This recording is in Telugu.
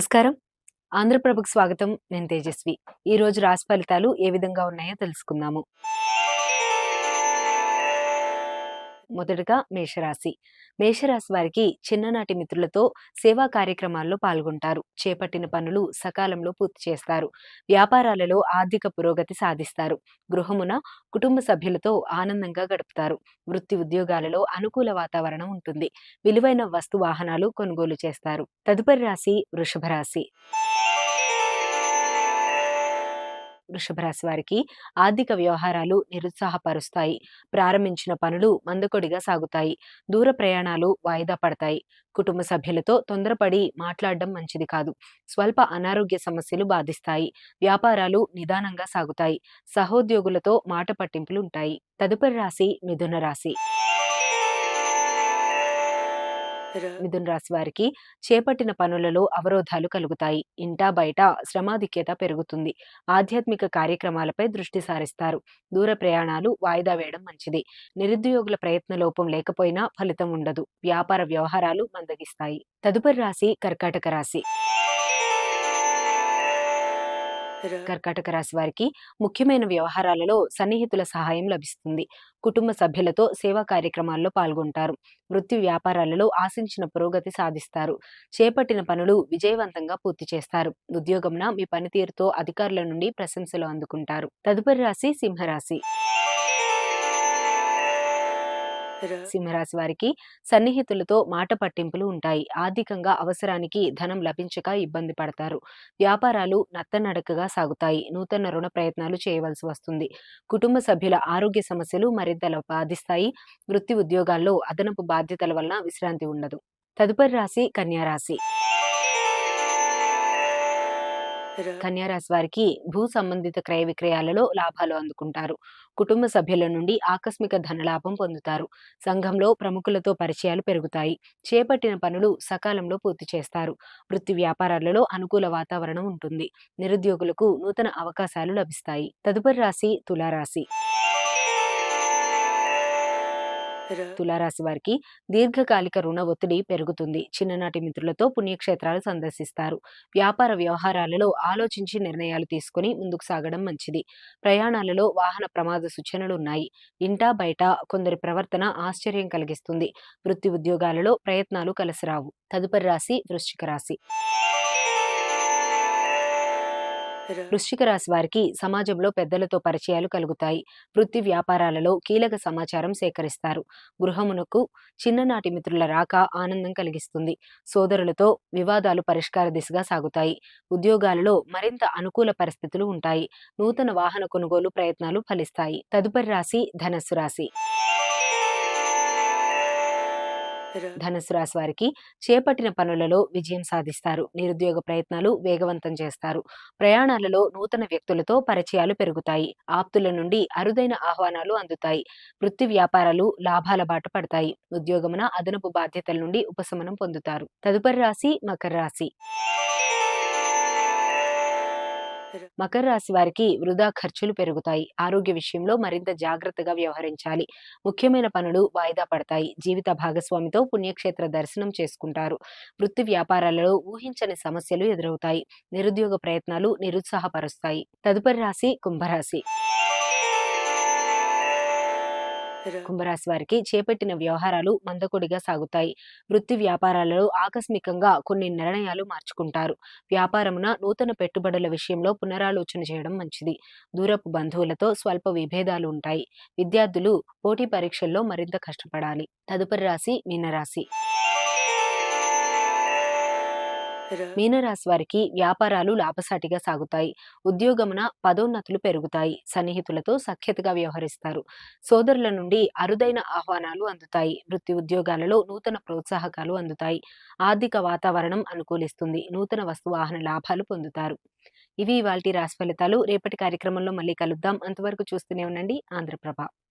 నమస్కారం. ఆంధ్రప్రభకు స్వాగతం. నేను తేజస్వి. ఈ రోజు రాశి ఫలితాలు ఏ విధంగా ఉన్నాయో తెలుసుకుందాము. మొదటగా మేషరాశి. మేషరాశి వారికి చిన్ననాటి మిత్రులతో సేవా కార్యక్రమాల్లో పాల్గొంటారు. చేపట్టిన పనులు సకాలంలో పూర్తి చేస్తారు. వ్యాపారాలలో ఆర్థిక పురోగతి సాధిస్తారు. గృహమున కుటుంబ సభ్యులతో ఆనందంగా గడుపుతారు. వృత్తి ఉద్యోగాలలో అనుకూల వాతావరణం ఉంటుంది. విలువైన వస్తు వాహనాలు కొనుగోలు చేస్తారు. తదుపరి రాశి వృషభ రాశి. వృషభ రాశి వారికి ఆర్థిక వ్యవహారాలు నిరుత్సాహపరుస్తాయి. ప్రారంభించిన పనులు మందకొడిగా సాగుతాయి. దూర ప్రయాణాలు వాయిదా పడతాయి. కుటుంబ సభ్యులతో తొందరపడి మాట్లాడడం మంచిది కాదు. స్వల్ప అనారోగ్య సమస్యలు బాధిస్తాయి. వ్యాపారాలు నిదానంగా సాగుతాయి. సహోద్యోగులతో మాట పట్టింపులు ఉంటాయి. తదుపరి రాశి మిథున రాశి. మిథున్ రాశి వారికి చేపట్టిన పనులలో అవరోధాలు కలుగుతాయి. ఇంటా బయట శ్రమాధిక్యత పెరుగుతుంది. ఆధ్యాత్మిక కార్యక్రమాలపై దృష్టి సారిస్తారు. దూర ప్రయాణాలు వాయిదా వేయడం మంచిది. నిరుద్యోగుల ప్రయత్న లోపం లేకపోయినా ఫలితం ఉండదు. వ్యాపార వ్యవహారాలు మందగిస్తాయి. తదుపరి రాశి కర్కాటక రాశి. కర్కాటక రాశి వారికి ముఖ్యమైన వ్యవహారాలలో సన్నిహితుల సహాయం లభిస్తుంది. కుటుంబ సభ్యులతో సేవా కార్యక్రమాల్లో పాల్గొంటారు. వృత్తి వ్యాపారాలలో ఆశించిన పురోగతి సాధిస్తారు. చేపట్టిన పనులు విజయవంతంగా పూర్తి చేస్తారు. ఉద్యోగంన మీ పనితీరుతో అధికారుల నుండి ప్రశంసలు అందుకుంటారు. తదుపరి రాశి సింహరాశి. సింహరాశి వారికి సన్నిహితులతో మాట పట్టింపులు ఉంటాయి. ఆర్థికంగా అవసరానికి ధనం లభించక ఇబ్బంది పడతారు. వ్యాపారాలు నత్తనడకగా సాగుతాయి. నూతన రుణ ప్రయత్నాలు చేయవలసి వస్తుంది. కుటుంబ సభ్యుల ఆరోగ్య సమస్యలు మరింత బాధిస్తాయి. వృత్తి ఉద్యోగాల్లో అదనపు బాధ్యతల వలన విశ్రాంతి ఉండదు. తదుపరి రాశి కన్యారాశి కన్యారాశి వారికి భూ సంబంధిత క్రయ విక్రయాలలో లాభాలు అందుకుంటారు. కుటుంబ సభ్యుల నుండి ఆకస్మిక ధనలాభం పొందుతారు. సంఘంలో ప్రముఖులతో పరిచయాలు పెరుగుతాయి. చేపట్టిన పనులు సకాలంలో పూర్తి చేస్తారు. వృత్తి వ్యాపారాలలో అనుకూల వాతావరణం ఉంటుంది. నిరుద్యోగులకు నూతన అవకాశాలు లభిస్తాయి. తదుపరి రాశి తులారాశి. తులారాశి వారికి దీర్ఘకాలిక రుణ ఒత్తిడి పెరుగుతుంది. చిన్ననాటి మిత్రులతో పుణ్యక్షేత్రాలు సందర్శిస్తారు. వ్యాపార వ్యవహారాలలో ఆలోచించి నిర్ణయాలు తీసుకుని ముందుకు సాగడం మంచిది. ప్రయాణాలలో వాహన ప్రమాద సూచనలు ఉన్నాయి. ఇంటా బయట కొందరి ప్రవర్తన ఆశ్చర్యం కలిగిస్తుంది. వృత్తి ఉద్యోగాలలో ప్రయత్నాలు కలిసిరావు. తదుపరి రాశి వృశ్చిక రాశి. వృశ్చిక రాశి వారికి సమాజంలో పెద్దలతో పరిచయాలు కలుగుతాయి. వృత్తి వ్యాపారాలలో కీలక సమాచారం సేకరిస్తారు. గృహమునకు చిన్ననాటి మిత్రుల రాక ఆనందం కలిగిస్తుంది. సోదరులతో వివాదాలు పరిష్కార దిశగా సాగుతాయి. ఉద్యోగాలలో మరింత అనుకూల పరిస్థితులు ఉంటాయి. నూతన వాహన కొనుగోలు ప్రయత్నాలు ఫలిస్తాయి. తదుపరి రాశి ధనస్సు రాశి. ధనుసు రాశి వారికి చేపట్టిన పనులలో విజయం సాధిస్తారు. నిరుద్యోగ ప్రయత్నాలు వేగవంతం చేస్తారు. ప్రయాణాలలో నూతన వ్యక్తులతో పరిచయాలు పెరుగుతాయి. ఆప్తుల నుండి అరుదైన ఆహ్వానాలు అందుతాయి. వృత్తి వ్యాపారాలు లాభాల బాట పడతాయి. ఉద్యోగమున అదనపు బాధ్యతల నుండి ఉపశమనం పొందుతారు. తదుపరి రాశి మకర రాశి. మకర రాశి వారికి వృధా ఖర్చులు పెరుగుతాయి. ఆరోగ్య విషయంలో మరింత జాగ్రత్తగా వ్యవహరించాలి. ముఖ్యమైన పనులు వాయిదా పడతాయి. జీవిత భాగస్వామితో పుణ్యక్షేత్ర దర్శనం చేసుకుంటారు. వృత్తి వ్యాపారాలలో ఊహించని సమస్యలు ఎదురవుతాయి. నిరుద్యోగ ప్రయత్నాలు నిరుత్సాహపరుస్తాయి. తదుపరి రాశి కుంభరాశి. కుంభరాశి వారికి చేపట్టిన వ్యవహారాలు మందకొడిగా సాగుతాయి. వృత్తి వ్యాపారాలలో ఆకస్మికంగా కొన్ని నిర్ణయాలు మార్చుకుంటారు. వ్యాపారమున నూతన పెట్టుబడుల విషయంలో పునరాలోచన చేయడం మంచిది. దూరపు బంధువులతో స్వల్ప విభేదాలు ఉంటాయి. విద్యార్థులు పోటీ పరీక్షల్లో మరింత కష్టపడాలి. తదుపరి రాశి మీనరాశి. మీనరాశి వారికి వ్యాపారాలు లాభసాటిగా సాగుతాయి. ఉద్యోగమున పదోన్నతులు పెరుగుతాయి. సన్నిహితులతో సఖ్యతగా వ్యవహరిస్తారు. సోదరుల నుండి అరుదైన ఆహ్వానాలు అందుతాయి. వృత్తి ఉద్యోగాలలో నూతన ప్రోత్సాహకాలు అందుతాయి. ఆర్థిక వాతావరణం అనుకూలిస్తుంది. నూతన వస్తు వాహన లాభాలు పొందుతారు. ఇవి ఇవాళ రాశి ఫలితాలు. రేపటి కార్యక్రమంలో మళ్ళీ కలుద్దాం. అంతవరకు చూస్తూనే ఉండండి. ఆంధ్రప్రభ.